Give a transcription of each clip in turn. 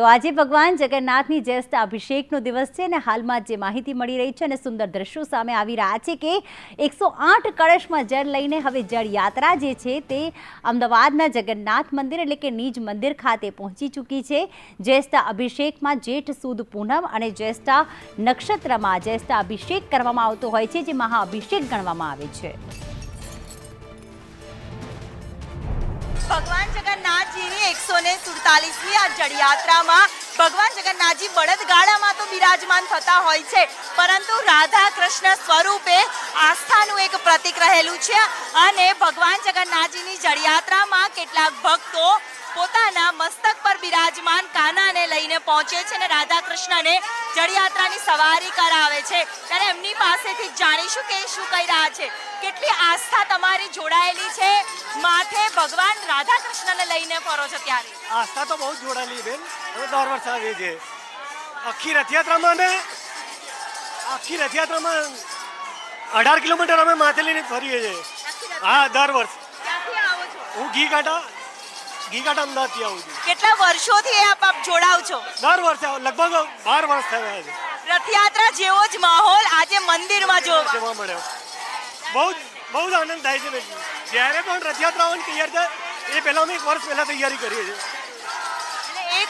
તો આજે ભગવાન જગન્નાથની જ્યેષ્ઠ અભિષેકનો દિવસ છે અને હાલમાં જે માહિતી મળી રહી છે અને સુંદર દ્રશ્યો સામે આવી રહ્યા છે કે એકસો આઠ કળશમાં જળ લઈને હવે જળ યાત્રા જે છે તે અમદાવાદના જગન્નાથ મંદિર એટલે કે નિજ મંદિર ખાતે પહોંચી ચૂકી છે. જ્યેષ્ઠ અભિષેકમાં જેઠ, સુદ, પૂનમ અને જ્યેષ્ઠા નક્ષત્રમાં જ્યેષ્ઠ અભિષેક કરવામાં આવતો હોય છે, જે મહાઅભિષેક ગણવામાં આવે છે. ભગવાન જગન્નાથજીની એકસો ને સુડતાલીસમી આ જળયાત્રામાં ભગવાન જગન્નાથજી બળદગાડામાં તો બિરાજમાન થતા હોય છે, પરંતુ રાધા કૃષ્ણ સ્વરૂપે આસ્થાનું એક પ્રતીક રહેલું છે અને ભગવાન જગન્નાથજીની જળયાત્રામાં કેટલાક ભક્તો પોતાના મસ્તક પર બિરાજમાન કાનાને લઈને પહોંચે છે અને રાધા કૃષ્ણને જળયાત્રાની સવારી કરાવે છે. ત્યારે એમની પાસેથી જાણીશું કે શું કહી રહ્યા છે. કેટલી આસ્થા તમારી જોડાયેલી છે? માથે ભગવાન રાધા કૃષ્ણને લઈને ફરો છો ત્યારે. આસ્થા તો બહુ જોડાયેલી બેન. અમે દર વર્ષે આવીએ છીએ આખી રથયાત્રામાં અમે આખી રથયાત્રામાં અઢાર કિલોમીટર અમે માથે લઈને ફરીએ છીએ. હા દર વર્ષ. આવો હું ઘી કાંટા કાંટા અમદાવાદથી આવું છું કેટલા વર્ષોથી આપ આપ જોડાવ છો? દર વર્ષે આવું. લગભગ બાર વર્ષ થયા છે. રથયાત્રા જેવો જ માહોલ આજે મંદિરમાં જોવા જોવા મળ્યો. બહુ જ બહુ જ આનંદ થાય છે બેન જ્યારે પણ રથયાત્રા આવવાની તૈયાર થાય એ પહેલાં અમે એક વર્ષ પહેલાં તૈયારી કરીએ છીએ.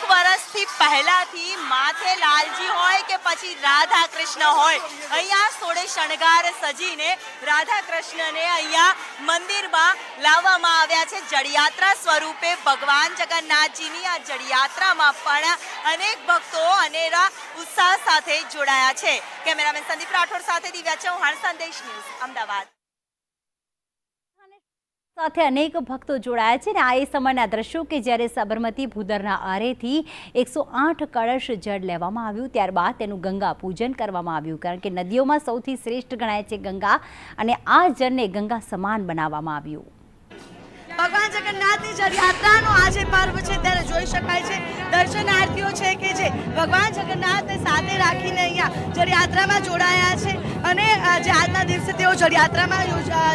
એક વર્ષથી પહેલાથી માથે લાલજી હોય કે પછી રાધા કૃષ્ણ હોય? અહીંયા સોળે શણગાર સજીને રાધા કૃષ્ણને અહીંયા મંદિરમાં લાવવામાં આવ્યા છે. જળયાત્રા સ્વરૂપે ભગવાન જગન્નાથજીની આ જળયાત્રામાં પણ અનેક ભક્તો અનેરા ઉત્સાહ સાથે જોડાયા છે. કેમેરામેન સંદીપ રાઠોડ સાથે દિવ્યા ચૌહાણ, સંદેશ ન્યૂઝ, અમદાવાદ. સાથે અનેક ભક્તો જોડાયા છે ને આ એ સમયના દ્રશ્યો કે જ્યારે સાબરમતી ભૂદરના આરેથી એકસો આઠ કળશ જળ લેવામાં આવ્યું, ત્યારબાદ તેનું ગંગા પૂજન કરવામાં આવ્યું. કારણ કે નદીઓમાં સૌથી શ્રેષ્ઠ ગણાય છે ગંગા અને આ જળને ગંગા સમાન બનાવવામાં આવ્યું. ભગવાન જગન્નાથની જળયાત્રાનો આજે પર્વ છે, ત્યારે જોઈ શકાય છે. દર્શનાર્થીઓ છે કે જે ભગવાન જગન્નાથને સાથે રાખીને અહીંયા જળયાત્રામાં જોડાયા છે. અને આજે આજના દિવસે તેઓ જળયાત્રામાં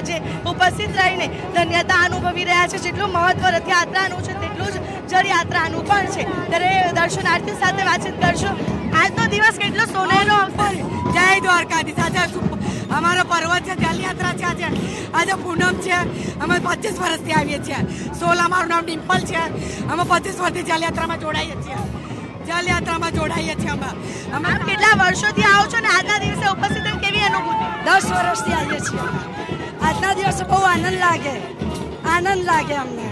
જે ઉપસ્થિત રહીને ધન્યતા અનુભવી રહ્યા છે, જેટલું મહત્વ રથયાત્રાનું છે, તેટલું જ જળયાત્રાનું પણ છે. ત્યારે દર્શનાર્થી સાથે વાતચીત કરશો. આજનો દિવસ કેટલો સોનેરો જય દ્વારકાધીશ. સાથે અમારો પર્વત છે જલયાત્રા છે આજે. આજે પૂનમ છે. અમે પચીસ વર્ષથી આવીએ છીએ. સોલ અમારું નામ ડિમ્પલ છે. અમે પચીસ વર્ષથી જલયાત્રામાં જોડાઈએ છીએ. જલયાત્રામાં જોડાઈએ છીએ અમે અમે કેટલા વર્ષોથી આવો છો ને આજના દિવસે ઉપસ્થિત કેવી અનુભૂતિ? દસ વર્ષથી આવીએ છીએ. આજના દિવસે બહુ આનંદ લાગે. આનંદ લાગે અમને.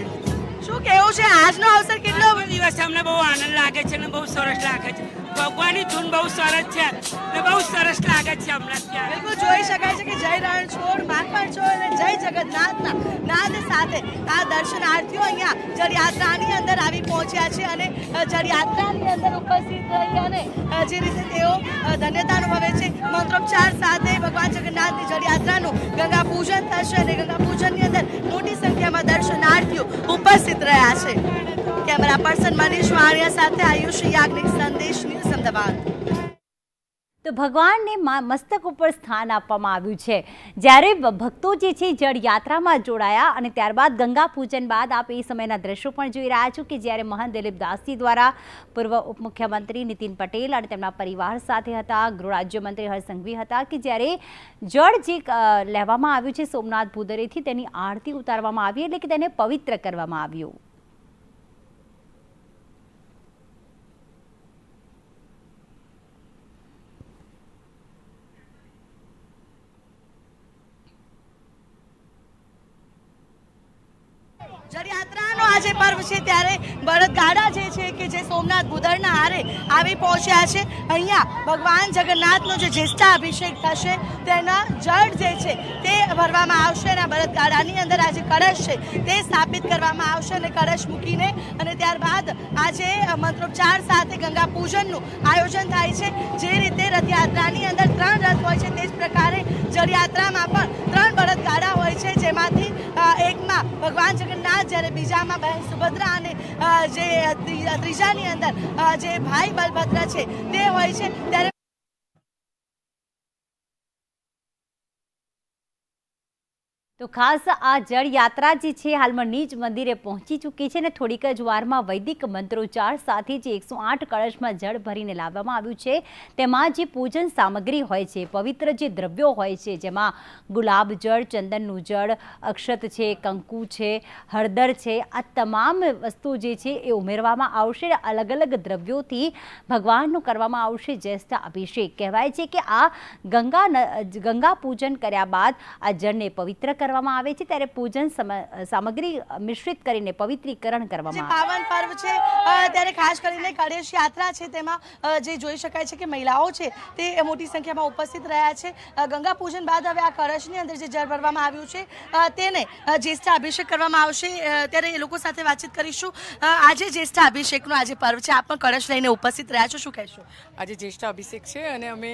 શું કેવું છે? આજનો અવસર કેટલો દિવસ અમને બહુ આનંદ લાગે છે અને બહુ સરસ લાગે છે. ભગવાનની ધૂન બહુ સરસ છે ને બહુ સરસ લાગે છે હમણાં ત્યાં. બિલકુલ જોઈ શકાય છે કે જય રણછોડ માખણ છોડ અને જય જગન્નાથના નાદ સાથે આ દર્શનાર્થીઓ અહીંયા જળયાત્રાની અંદર આવી પહોંચ્યા છે અને જળયાત્રાની અંદર ઉપસ્થિત રહી અને જે રીતે તેઓ ધન્યતા અનુભવે છે મંત્રોપચાર સાથે ભગવાન જગન્નાથની જળયાત્રાનું ગંગા પૂજન થશે અને ગંગા પૂજનની અંદર મોટી સંખ્યામાં દર્શનાર્થીઓ ઉપસ્થિત રહ્યા છે. કેમેરા પર્સન મનીષ વાણિયા સાથે આયુષ યાજ્ઞિક સંદેશ ન્યૂઝ અમદાવાદ. તો ભગવાનને મસ્તક ઉપર સ્થાન આપવામાં આવ્યું છે. જ્યારે ભક્તો જે છે જળ યાત્રામાં જોડાયા અને ત્યારબાદ ગંગા પૂજન બાદ આપ એ સમયના દ્રશ્યો પણ જોઈ રહ્યા છો કે જ્યારે મહંત દિલીપ દાસજી દ્વારા પૂર્વ ઉપમુખ્યમંત્રી નીતિન પટેલ અને તેમના પરિવાર સાથે હતા ગૃહ રાજ્યમંત્રી હરસંઘવી હતા કે જ્યારે જળ જે લેવામાં આવ્યું છે સોમનાથ ભૂદરેથી તેની આરતી ઉતારવામાં આવી એટલે કે તેને પવિત્ર કરવામાં આવ્યું જળયાત્રાનો આજે પર્વ છે ત્યારે બળદગાડા જે છે કે જે સોમનાથ બુદરના હારે આવી પહોંચ્યા છે. અહીંયા ભગવાન જગન્નાથનો જે જ્યેષ્ઠાભિષેક થશે તેના જે છે તે ભરવામાં આવશે અને આ બળદગાડાની અંદર આજે કળશ છે તે સ્થાપિત કરવામાં આવશે અને કળશ મૂકીને અને ત્યારબાદ આજે મંત્રોપચાર સાથે ગંગા પૂજનનું આયોજન થાય છે. જે રીતે રથયાત્રાની અંદર ત્રણ રથ હોય છે તે જ પ્રકારે જળયાત્રામાં પણ ત્રણ બળદગાડા હોય છે. જેમાંથી એકમાં ભગવાન જગન્નાથ, જ્યારે બીજામાં બહેન સુભદ્રા અને જે ત્રીજાની અંદર જે ભાઈ બલભદ્ર છે તે હોય છે. ત્યારે તો ખાસ આ જળ યાત્રા જે છે, હાલમાં નીચ મંદિરે પહોંચી ચૂકી છે અને થોડીક જ વારમાં વૈદિક મંત્રોચ્ચાર સાથે જે એકસો આઠ કળશમાં જળ ભરીને લાવવામાં આવ્યું છે, તેમાં જે પૂજન સામગ્રી હોય છે, પવિત્ર જે દ્રવ્યો હોય છે, જેમાં ગુલાબ જળ, ચંદનનું જળ, અક્ષત છે, કંકુ છે, હળદર છે, આ તમામ વસ્તુ જે છે એ ઉમેરવામાં આવશે અલગ અલગ દ્રવ્યોથી ભગવાનનું કરવામાં આવશે જ્યેષ્ઠ અભિષેક. કહેવાય છે કે આ ગંગા ગંગા પૂજન કર્યા બાદ આ જળને પવિત્ર કરવામાં આવે છે ત્યારે પૂજન સમ- સામગ્રી મિશ્રિત કરીને પવિત્રીકરણ કરવામાં આવે. પાવન પર્વ છે ત્યારે ખાસ કરીને કળશ યાત્રા છે તેમાં જે જોઈ શકાય છે કે મહિલાઓ છે તે મોટી સંખ્યામાં ઉપસ્થિત રહ્યા છે. ગંગા પૂજન બાદ હવે આ કળશની અંદર જે જળ ભરવામાં આવ્યું છે તેને જ્યેષ્ઠ અભિષેક કરવામાં આવશે. ત્યારે એ લોકો સાથે વાતચીત કરીશું. આજે જ્યેષ્ઠ અભિષેકનો આજે પર્વ છે. આપ પણ કળશ લઈને ઉપસ્થિત રહ્યા છો. શું કહેશો? આજે જ્યેષ્ઠ અભિષેક છે અને અમે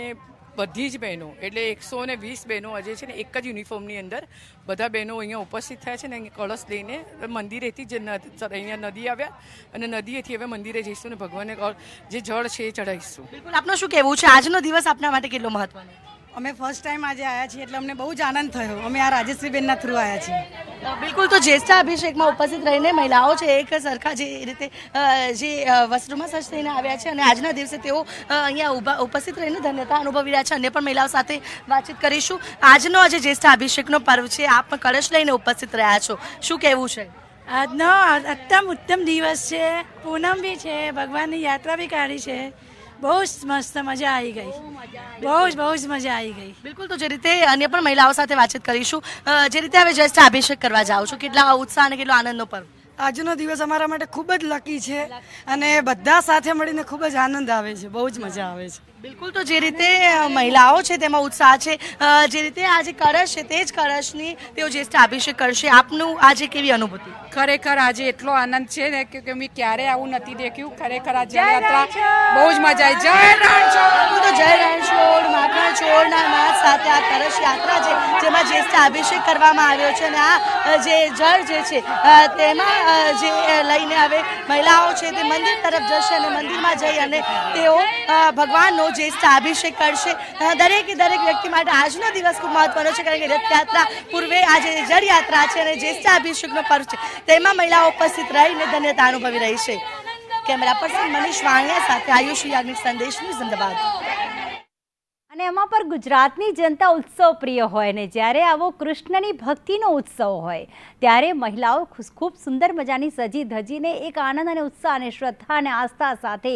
બધી જ બહેનો, એટલે એકસો ને વીસ બહેનો આજે છે ને એક જ યુનિફોર્મની અંદર બધા બહેનો અહીંયા ઉપસ્થિત થયા છે ને કળશ લઈને મંદિરેથી જે અહીંયા નદી આવ્યા અને નદીએથી હવે મંદિરે જઈશું ને ભગવાનને જે જળ છે એ ચઢાવીશું બિલકુલ. આપનું શું કહેવું છે? આજનો દિવસ આપના માટે કેટલો મહત્વનો અમે ફર્સ્ટ ટાઈમ આજે આવ્યા છીએ એટલે અમને બહુ જ આનંદ થયો. અમે આ રાજેશ્રીબેનના થ્રુ આવ્યા છીએ. બિલકુલ તો જ્યેષ્ઠ અભિષેકમાં ઉપસ્થિત રહીને મહિલાઓ છે એક સરખા જે રીતે જે વસ્ત્રોમાં સજ્જ થઈને આવ્યા છે અને આજના દિવસે તેઓ અહીંયા ઊભા ઉપસ્થિત રહીને ધન્યતા અનુભવી રહ્યા છે. અને પણ મહિલાઓ સાથે વાતચીત કરીશું. આજનો આજે જ્યેષ્ઠ અભિષેકનો પર્વ છે. આપ પણ કળશ લઈને ઉપસ્થિત રહ્યા છો. શું કહેવું છે? આજનો અત્તમ ઉત્તમ દિવસ છે. પૂનમ બી છે. ભગવાનની યાત્રા બી કાઢી છે. બહુ જ મસ્ત મજા આવી ગઈ. બહુ જ બહુ જ મજા આવી ગઈ. બિલકુલ તો જે રીતે અન્ય પણ મહિલાઓ સાથે વાતચીત કરીશું જે રીતે હવે જસ્ટ અભિષેક કરવા જાઓ છો કેટલા ઉત્સાહ અને કેટલો આનંદનો પર્વ. આજનો દિવસ અમારા માટે ખૂબ જ લકી છે અને બધા સાથે મળીને ખૂબ જ આનંદ આવે છે બહુ જ મજા આવે છે. બિલકુલ તો જે રીતે મહિલાઓ છે તેમાં ઉત્સાહ છે જે રીતે આ જે કળશ છે તે જ કળશની તેઓ જ્યેષ્ઠ અભિષેક કરશે આપનું આજે કેવી અનુભૂતિ? ખરેખર આજે એટલો આનંદ છે ને કે મેં ક્યારેય આવું નથી દેખ્યું. ખરેખર આ જળયાત્રા બહુ જ મજા આવી. જય રણછોડ! બિલકુલ તો જય રણછોડ માખણ છોડ નાદ સાથે આ કળશ યાત્રા છે જેમાં જ્યેષ્ઠ અભિષેક કરવામાં આવ્યો છે અને આ જે જળ જે છે તેમાં જે લઈને હવે મહિલાઓ છે તે મંદિર તરફ જશે અને મંદિરમાં જઈ અને તેઓ ભગવાનનો જ્યેષ્ઠ અભિષેક કરશે. દરેકે દરેક વ્યક્તિ માટે આજનો દિવસ ખૂબ મહત્વનો છે કારણ કે રથયાત્રા પૂર્વે આજે જળ યાત્રા છે અને જ્યેષ્ઠ અભિષેકનો પર્વ છે, તેમાં મહિલાઓ ઉપસ્થિત રહીને ધન્યતા અનુભવી રહી છે. કેમેરા પર્સન મનીષ વાણિયા સાથે આયુષ યાજ્ઞિક સંદેશ ન્યૂઝ અમદાવાદ. અને એમાં પર ગુજરાતની જનતા ઉત્સવ પ્રિય હોય ને જ્યારે આવો કૃષ્ણની ભક્તિનો ઉત્સવ હોય, ત્યારે મહિલાઓ ખૂબ સુંદર મજાની સજી ધજીને એક આનંદ અને ઉત્સાહ અને શ્રદ્ધા અને આસ્થા સાથે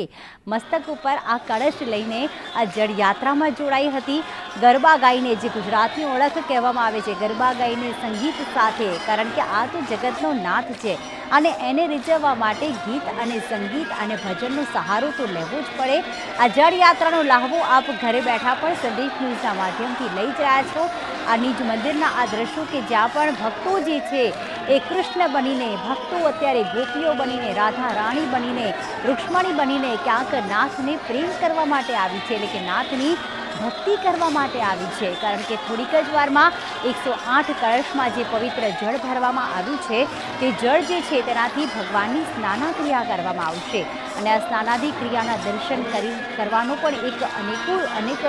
મસ્તક ઉપર આ કળશ લઈને આ જળયાત્રામાં જોડાઈ હતી. ગરબા ગાઈને જે ગુજરાતની ઓળખ કહેવામાં આવે છે. ગરબા ગાઈને સંગીત સાથે, કારણ કે આ તો જગતનો નાથ છે. અને એને રીઝવવા માટે ગીત અને સંગીત અને ભજનનો સહારો તો લેવો જ પડે. આ જળયાત્રાનો લાહવો આપ ઘરે બેઠા પણ સંદેશ ન્યૂઝના માધ્યમથી લઈ રહ્યા છો. આ નિજ મંદિરના આ દ્રશ્યો કે જ્યાં પણ ભક્તો જે છે, એ કૃષ્ણ બનીને, ભક્તો અત્યારે ગોપીઓ બનીને રાધા રાણી બનીને, રૂક્ષ્મણી બનીને ક્યાંક નાથને પ્રેમ કરવા માટે આવી છે. એટલે કે નાથની ભક્તિ કરવા માટે આવી છે, કારણ કે થોડીક જ વારમાં એકસો આઠ કળશમાં જે પવિત્ર જળ ભરવામાં આવ્યું છે, તે જળ જે છે તેનાથી ભગવાનની સ્નાનાક્રિયા કરવામાં આવશે. અને આ સ્નાનાદિ ક્રિયાના દર્શન કરી, કરવાનો પણ એક અનેકું, અનેક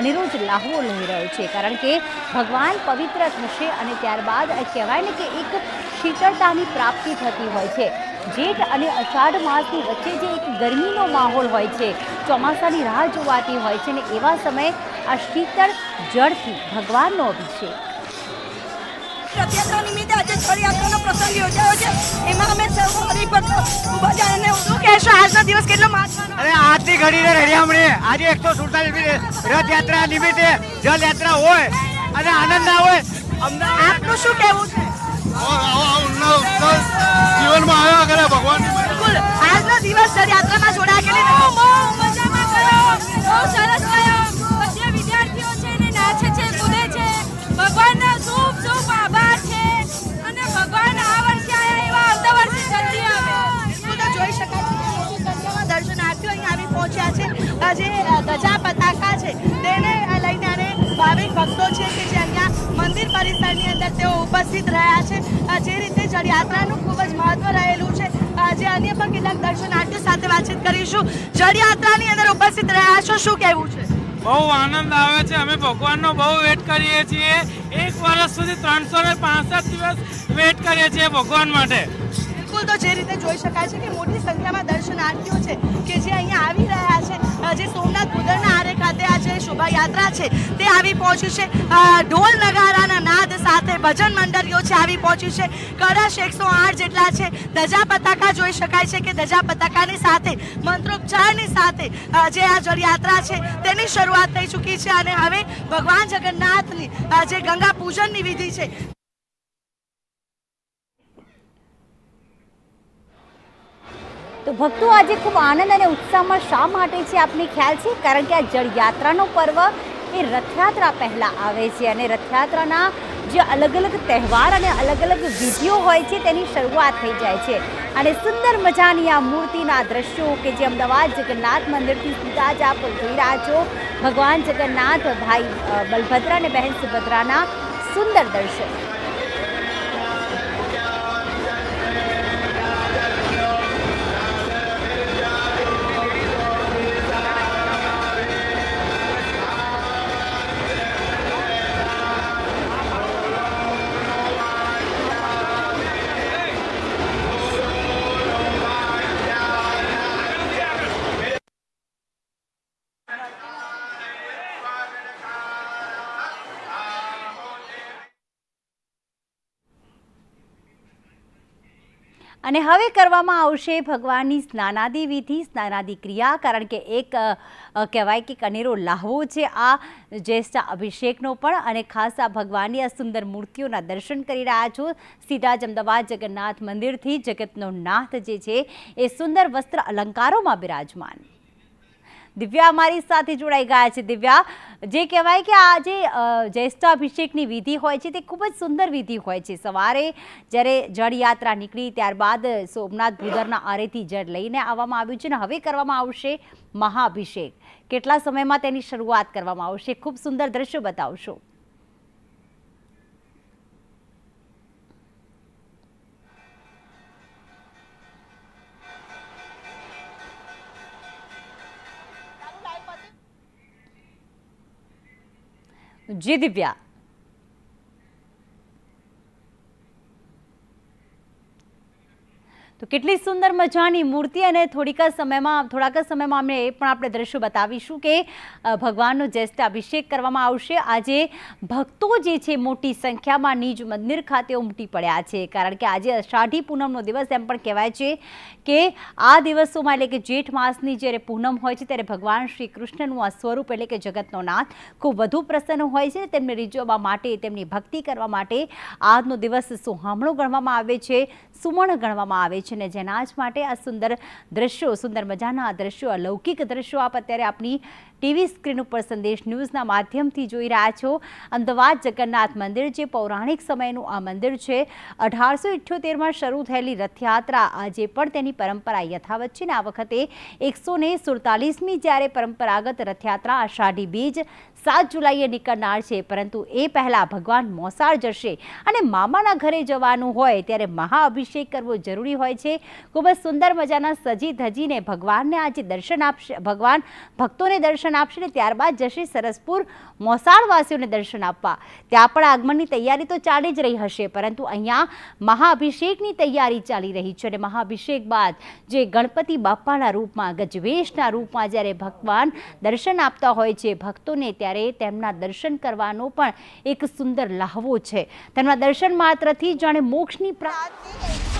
અનેરોજ લાહવો લઈ રહ્યો છે, કારણ કે ભગવાન પવિત્ર થશે અને ત્યારબાદ કહેવાય ને કે એક શીતળતાની પ્રાપ્તિ થતી હોય છે. જેઠ અને અષાઢ માસની વચ્ચે જે એક ગરમીનો માહોલ હોય છે ચોમાસાની રાહ જોવાતી હોય છે ને એવા સમયે આ શીતળ જળથી ભગવાનનો અભિષેક. રથયાત્રા નિમિત્તે આજે પ્રસંગ યોજાયો છે. એમાં અમે સૌ હરિભક્તો જ આનંદ શું કહેશો આજનો દિવસ કેટલો મહત્વનો અને આજની ઘડીને રેડિયામણી આજે એકસો સુડતાલીસ રથયાત્રા નિમિત્તે જલયાત્રા હોય અને આનંદ ના હોય. આપનું શું કહેવું છે? જીવનમાં આવ્યા કરે ભગવાનની બિલકુલ. આજનો દિવસ જળયાત્રામાં જોડાયા અંદર તેઓ ઉપસ્થિત રહ્યા છે. જે રીતે જળયાત્રાનું ખૂબ જ મહત્વ રહેલું છે. જે અન્ય પણ કેટલાક દર્શનાર્થીઓ સાથે વાતચીત કરીશું. જળયાત્રાની અંદર ઉપસ્થિત રહ્યા છો શું કહેવું છે? બહુ આનંદ આવે છે. અમે ભગવાનનો બહુ વેટ કરીએ છીએ. એક વર્ષ સુધી ત્રણસો ને પાંસઠ દિવસ વેટ કરીએ છીએ ભગવાન માટે. બિલકુલ તો જે રીતે જોઈ શકાય છે કે મોટી સંખ્યામાં દર્શનાર્થીઓ છે કે જે અહીંયા આવી રહ્યા છે. અ, જે સોમનાથ બુધરના આરે ખાતે આ જે શોભાયાત્રા છે. તે આવી પહોંચી છે. ઢોલ નગારાના નાદ સાથે ભજન મંડળીઓ છે આવી પહોંચી છે. કળશ એકસો આઠ જેટલા છે. ધજા પતાકા જોઈ શકાય છે કે ધજા પતાકાની સાથે મંત્રોપચારની સાથે જે આ જળયાત્રા છે તેની શરૂઆત થઈ ચૂકી છે. અને હવે ભગવાન જગન્નાથની જે ગંગા પૂજનની વિધિ છે તો ભક્તો આજે ખૂબ આનંદ અને ઉત્સાહમાં શા માટે છે આપને ખ્યાલ છે? કારણ કે આ જળયાત્રાનો પર્વ એ રથયાત્રા પહેલાં આવે છે અને રથયાત્રાના જે અલગ અલગ તહેવાર અને અલગ અલગ વિધિઓ હોય છે તેની શરૂઆત થઈ જાય છે. અને સુંદર મજાની આ મૂર્તિના દ્રશ્યો કે જે અમદાવાદ જગન્નાથ મંદિરથી સીધા જ આપ જોઈ રહ્યા છો. ભગવાન જગન્નાથ, ભાઈ બલભદ્ર અને બહેન સુભદ્રાના સુંદર દર્શન. અને હવે કરવામાં આવશે ભગવાનની સ્નાનાદિ વિધિ, સ્નાનાદિ ક્રિયા, કારણ કે એક કહેવાય કે કનેરો લાહવો છે આ જ્યેષ્ઠ અભિષેકનો પણ અને ખાસ આ ભગવાનની આ સુંદર મૂર્તિઓના દર્શન કરી રહ્યા છો. સીધા જ અમદાવાદ જગન્નાથ મંદિરથી જગતનો નાથ જે છે એ સુંદર વસ્ત્ર અલંકારોમાં બિરાજમાન. દિવ્યા અમારી સાથે જોડાઈ ગયા છે. દિવ્યા, જે કહેવાય કે આ જે જ્યેષ્ઠાભિષેકની વિધિ હોય છે, તે ખૂબ જ સુંદર વિધિ હોય છે. સવારે જ્યારે જળયાત્રા નીકળી, ત્યારબાદ સોમનાથ ભૂદરના આરેથી જળ લઈને આવવામાં આવ્યું છે અને હવે કરવામાં આવશે મહાઅભિષેક કેટલા સમયમાં તેની શરૂઆત કરવામાં આવશે? ખૂબ સુંદર દ્રશ્યો બતાવશો. જી દિવ્યા તો કેટલી સુંદર મજાની મૂર્તિ અને થોડીક સમયમાં, થોડાક સમયમાં અમે એ પણ આપણે દ્રશ્યો બતાવીશું કે ભગવાનનો જ્યેષ્ઠ અભિષેક કરવામાં આવશે. આજે ભક્તો જે છે મોટી સંખ્યામાં નિજ મંદિર ખાતે ઉમટી પડ્યા છે. કારણ કે આજે અષાઢી પૂનમનો દિવસ એમ પણ કહેવાય છે કે, આ દિવસોમાં એટલે કે જેઠ માસની જ્યારે પૂનમ હોય છે, ત્યારે ભગવાન શ્રી કૃષ્ણનું આ સ્વરૂપ એટલે કે જગતનો નાથ ખૂબ વધુ પ્રસન્ન હોય છે. તેમને રીઝવવા માટે, તેમની ભક્તિ કરવા માટે આજનો દિવસ સુહામણો ગણવામાં આવે છે, સુવર્ણ ગણવામાં આવે છે અને જેના જ માટે આ સુંદર દ્રશ્યો, સુંદર મજાના આ દ્રશ્યો અલૌકિક દ્રશ્યો આપ અત્યારે આપણી ટીવી સ્ક્રીન ઉપર સંદેશ ન્યૂઝના માધ્યમથી જોઈ રહ્યા છો. અમદાવાદ જગન્નાથ મંદિર જે પૌરાણિક સમયનું આ મંદિર છે. અઢારસો ઇઠ્યોતેરમાં શરૂ થયેલી રથયાત્રા આજે પણ તેની પરંપરા યથાવત છે ને આ વખતે એકસો ને સુડતાલીસમી જ્યારે પરંપરાગત રથયાત્રા આષાઢી બીજ સાત જુલાઈએ નીકળનાર છે. પરંતુ એ પહેલાં ભગવાન મોસાળ જશે અને મામાના ઘરે જવાનું હોય ત્યારે મહાઅભિષેક કરવો જરૂરી હોય છે. ખૂબ જ સુંદર મજાના સજી ધજીને ભગવાનને આજે દર્શન આપશે. ભગવાન ભક્તોને દર્શન આપશે ને ત્યારબાદ જશે સરસપુર મોસાળવાસીઓને દર્શન આપવા. ત્યાં પણ આગમનની તૈયારી તો ચાલી જ રહી હશે, પરંતુ અહીંયા મહાઅભિષેકની તૈયારી ચાલી રહી છે અને મહાઅભિષેક બાદ જે ગણપતિ બાપાના રૂપમાં, ગજવેશના રૂપમાં જ્યારે ભગવાન દર્શન આપતા હોય છે, ભક્તોને ત્યારે તેમના દર્શન કરવાનો પણ એક સુંદર લાહવો છે. તેમના દર્શન માત્રથી જાણે મોક્ષની પ્રાપ્તિ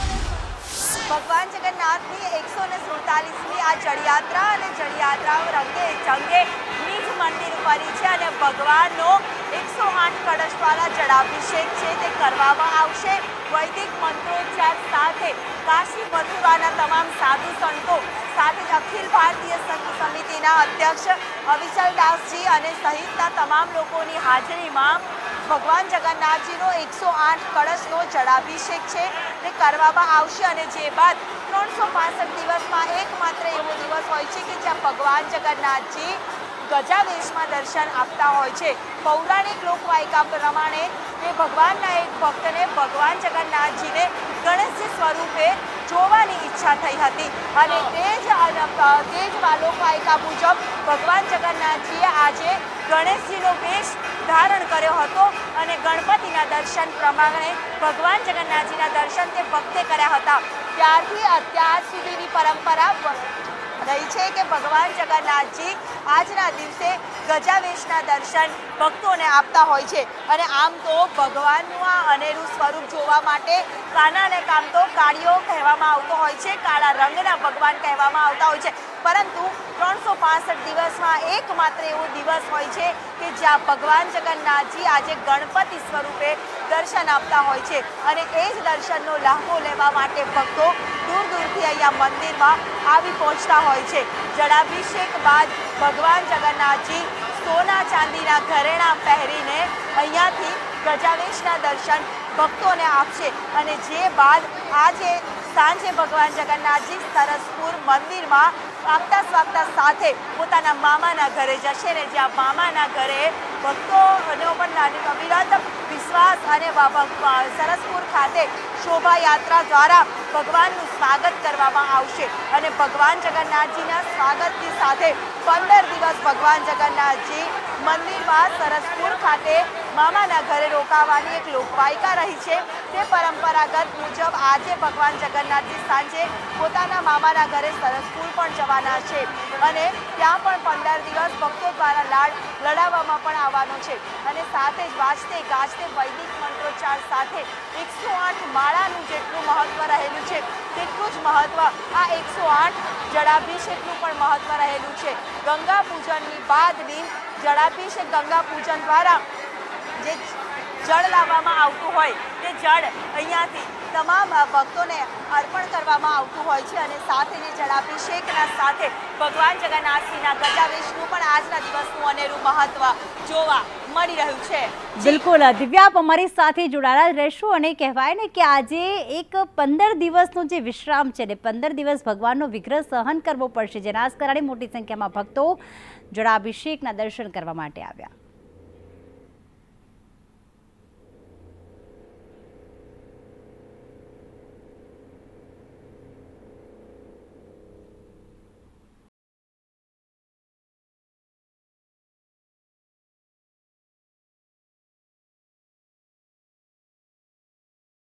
ભગવાન જગન્નાથની એકસો ને સુડતાલીસમી આ જળયાત્રા અને જળયાત્રાઓ રંગે ચંગે નિજ મંદિર ફરી છે અને ભગવાનનો એકસો આઠ કળશવાળા જળાભિષેક છે તે કરવામાં આવશે. વૈદિક મંત્રોચ્ચાર સાથે કાશી મથુરાના તમામ સાધુ સંતો સાથે જ અખિલ ભારતીય સંત સમિતિના અધ્યક્ષ અવિચલ દાસજી અને સહિતના તમામ લોકોની હાજરીમાં ભગવાન જગન્નાથજીનો એકસો આઠ કળશનો જળાભિષેક છે. તે કરવામાં આવશે અને જે બાદ ત્રણસો પાસઠ દિવસમાં એકમાત્ર એવો દિવસ હોય છે કે જ્યાં ભગવાન જગન્નાથજી ગજાવેશમાં દર્શન આપતા હોય છે. પૌરાણિક લોકવાયકા પ્રમાણે તે ભગવાનના એક ભક્તને ભગવાન જગન્નાથજીને ગણેશજી સ્વરૂપે જોવાની ઈચ્છા થઈ હતી. અને તે જ તે જ વાલોકાયકા મુજબ ભગવાન જગન્નાથજીએ આજે ગણેશજીનો વેશ ધારણ કર્યો હતો અને ગણપતિના દર્શન પ્રમાણે ભગવાન જગન્નાથજીના દર્શન તે ભક્તે કર્યા હતા. ત્યારથી અત્યાર સુધીની પરંપરા રહી છે કે ભગવાન જગન્નાથજી આજના દિવસે ગજાવેશના દર્શન ભક્તોને આપતા હોય છે. અને આમ તો ભગવાનનું આ અનેરું સ્વરૂપ જોવા માટે કાનાને કામ તો કાળીઓ કહેવામાં આવતો હોય છે, કાળા રંગના ભગવાન કહેવામાં આવતા હોય છે. પરંતુ ત્રણસો દિવસમાં એકમાત્ર એવો દિવસ હોય છે કે જ્યાં ભગવાન જગન્નાથજી આજે ગણપતિ સ્વરૂપે દર્શન આપતા હોય છે અને એ જ દર્શનનો લાભો લેવા માટે ભક્તો દૂર દૂરથી અહીંયા મંદિરમાં આવી પહોંચતા હોય છે. જળાભિષેક બાદ ભગવાન જગન્નાથજી સોના ચાંદીના ઘરેણાં પહેરીને અહીંયાથી ગજાવેશના દર્શન ભક્તોને આપશે અને જે બાદ આજે સાંજે ભગવાન જગન્નાથજી સરસપુર મંદિરમાં આગતા સ્વાગતા સાથે પોતાના મામાના ઘરે જશે ને જ્યાં મામાના ઘરે ભક્તોનો પણ અવિરત વિશ્વાસ અને સરસપુર ખાતે શોભાયાત્રા દ્વારા ભગવાનનું સ્વાગત કરવામાં આવશે. અને ભગવાન જગન્નાથજીના સ્વાગતની સાથે પંદર દિવસ ભગવાન જગન્નાથજી મંદિરમાં સરસપુર ખાતે મામાના ઘરે રોકાવાની એક લોકવાયકા રહી છે. તે પરંપરાગત મુજબ આજે ભગવાન જગન્નાથજી સાંજે પોતાના મામાના ઘરે સરસપુર પણ જવાના છે અને ત્યાં પણ પંદર દિવસ ભક્તો દ્વારા લાડ લડાવવામાં પણ આવવાનો છે. અને સાથે જ વાંચતે ગાજતે વૈદિક મંત્રોચ્ચાર સાથે એકસો આઠ માળાનું જેટલું મહત્વ રહેલું છે, તેટલું જ મહત્વ આ એકસો આઠ જળાભિષેકનું પણ મહત્વ રહેલું છે. ગંગા પૂજનની બાદની જળાભિષેક ગંગા પૂજન દ્વારા. જે જળ લાવવામાં આવતું હોય તે જળ અહીંયાથી તમામ ભક્તોને અર્પણ કરવામાં આવતું હોય છે અને સાથે જે જળાભિષેકના સાથે ભગવાન જગન્નાથજીના ગજાવેશનું પણ આજના દિવસનું અનેરું મહત્વ જોવા મળી રહ્યું છે. બિલકુલ દિવ્યા આપ અમારી સાથે જોડાયેલા રહેશો અને કહેવાય ને કે આજે એક પંદર દિવસનો જે વિશ્રામ છે ને પંદર દિવસ ભગવાનનો વિગ્રહ સહન કરવો પડશે. જેના કારણે મોટી સંખ્યામાં ભક્તો જળાભિષેકના દર્શન કરવા માટે આવ્યા.